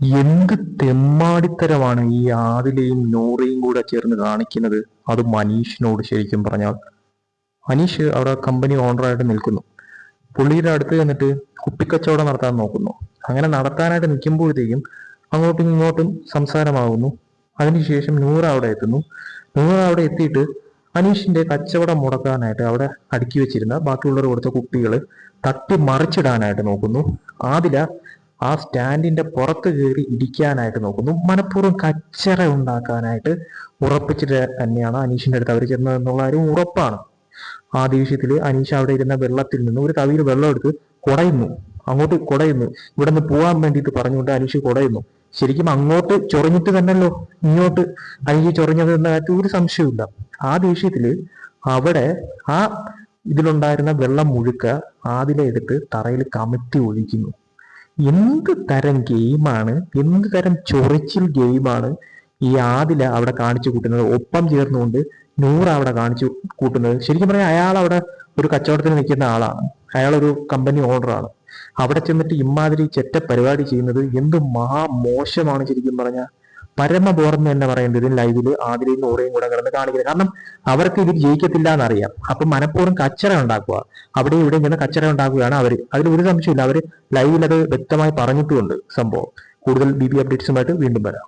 എന്ത് തെമ്മാടിത്തരമാണ് ഈ ആദിലയും നൂറയും കൂടെ ചേർന്ന് കാണിക്കുന്നത്? അത് മനീഷിനോട് ശരിക്കും പറഞ്ഞാൽ. അനീഷ് അവിടെ കമ്പനി ഓണറായിട്ട് നിൽക്കുന്നു. പുള്ളിയുടെ അടുത്ത് ചെന്നിട്ട് കുപ്പിക്കച്ചവടം നടത്താൻ നോക്കുന്നു. അങ്ങനെ നടത്താനായിട്ട് നിൽക്കുമ്പോഴത്തേക്കും അങ്ങോട്ടും ഇങ്ങോട്ടും സംസാരമാകുന്നു. അതിനുശേഷം നൂറ് അവിടെ എത്തുന്നു. നൂറ് അവിടെ എത്തിയിട്ട് അനീഷിന്റെ കച്ചവടം മുടക്കാനായിട്ട് അവിടെ അടുക്കി വെച്ചിരുന്ന ബാക്കിയുള്ളവർ കൊടുത്ത കുപ്പികൾ തട്ടി മറിച്ചിടാനായിട്ട് നോക്കുന്നു. ആദില ആ സ്റ്റാൻഡിന്റെ പുറത്ത് കയറി ഇടിക്കാനായിട്ട് നോക്കുന്നു. മനഃപൂർവം കച്ചറ ഉണ്ടാക്കാനായിട്ട് ഉറപ്പിച്ചിട്ട് തന്നെയാണ് അനീഷിന്റെ അടുത്ത് അവർ ചെന്നത് എന്നുള്ള കാര്യം ഉറപ്പാണ്. ആ ദിവസത്തിൽ അനീഷ് അവിടെ ഇരുന്ന വെള്ളത്തിൽ നിന്ന് ഒരു തവിയിൽ വെള്ളം എടുത്ത് കുടയുന്നു. അങ്ങോട്ട് കുടയുന്നു. ഇവിടെ നിന്ന് പോകാൻ വേണ്ടിയിട്ട് പറഞ്ഞുകൊണ്ട് അനീഷ് കുടയുന്നു. ശരിക്കും അങ്ങോട്ട് ചൊറിഞ്ഞിട്ട് തന്നെയല്ലോ ഇങ്ങോട്ട് അനീഷ് ചൊറിഞ്ഞത് എന്ന കാര്യത്തിൽ ഒരു സംശയമില്ല ആ ദേഷ്യത്തിൽ അവിടെ ആ ഇതിലുണ്ടായിരുന്ന വെള്ളം മുഴുക്ക ആദിലെ എടുത്ത് തറയിൽ കമത്തി ഒഴിക്കുന്നു. എന്ത് തരം ഗെയിമാണ് എന്ത് തരം ചൊറിച്ചിൽ ഗെയിമാണ് ഈ ആദില അവിടെ കാണിച്ചു കൂട്ടുന്നത്? ഒപ്പം ചേർന്നുകൊണ്ട് നൂറ് അവിടെ കാണിച്ചു കൂട്ടുന്നത്. ശരിക്കും പറഞ്ഞാൽ അയാൾ അവിടെ ഒരു കച്ചവടത്തിന് നിൽക്കുന്ന ആളാണ്. അയാൾ ഒരു കമ്പനി ഓണറാണ് അവിടെ ചെന്നിട്ട് ഇമാതിരി ചെറ്റ പരിപാടി ചെയ്യുന്നത് എന്ത് മഹാമോശമാണ് ശരിക്കും പറഞ്ഞാൽ. പരമബോറെന്ന് തന്നെ ഇതിന് ലൈവിൽ ആതിരയും നൂറയും കൂടെ കിടന്ന് കാണിക്കുന്നത്. കാരണം അവർക്ക് ഇതിൽ ജയിക്കത്തില്ല എന്നറിയാം അപ്പൊ മനഃപൂർവം കച്ചറ ഉണ്ടാക്കുക. അവിടെ ഇവിടെ ഇങ്ങനെ കച്ചറ ഉണ്ടാക്കുകയാണ് അവർ അതിൽ ഒരു സംശയമില്ല അവർ ലൈവിൽ അത് വ്യക്തമായി പറഞ്ഞിട്ടുമുണ്ട് സംഭവം. കൂടുതൽ ബി ബി അപ്ഡേറ്റ്സുമായിട്ട് വീണ്ടും വരാം.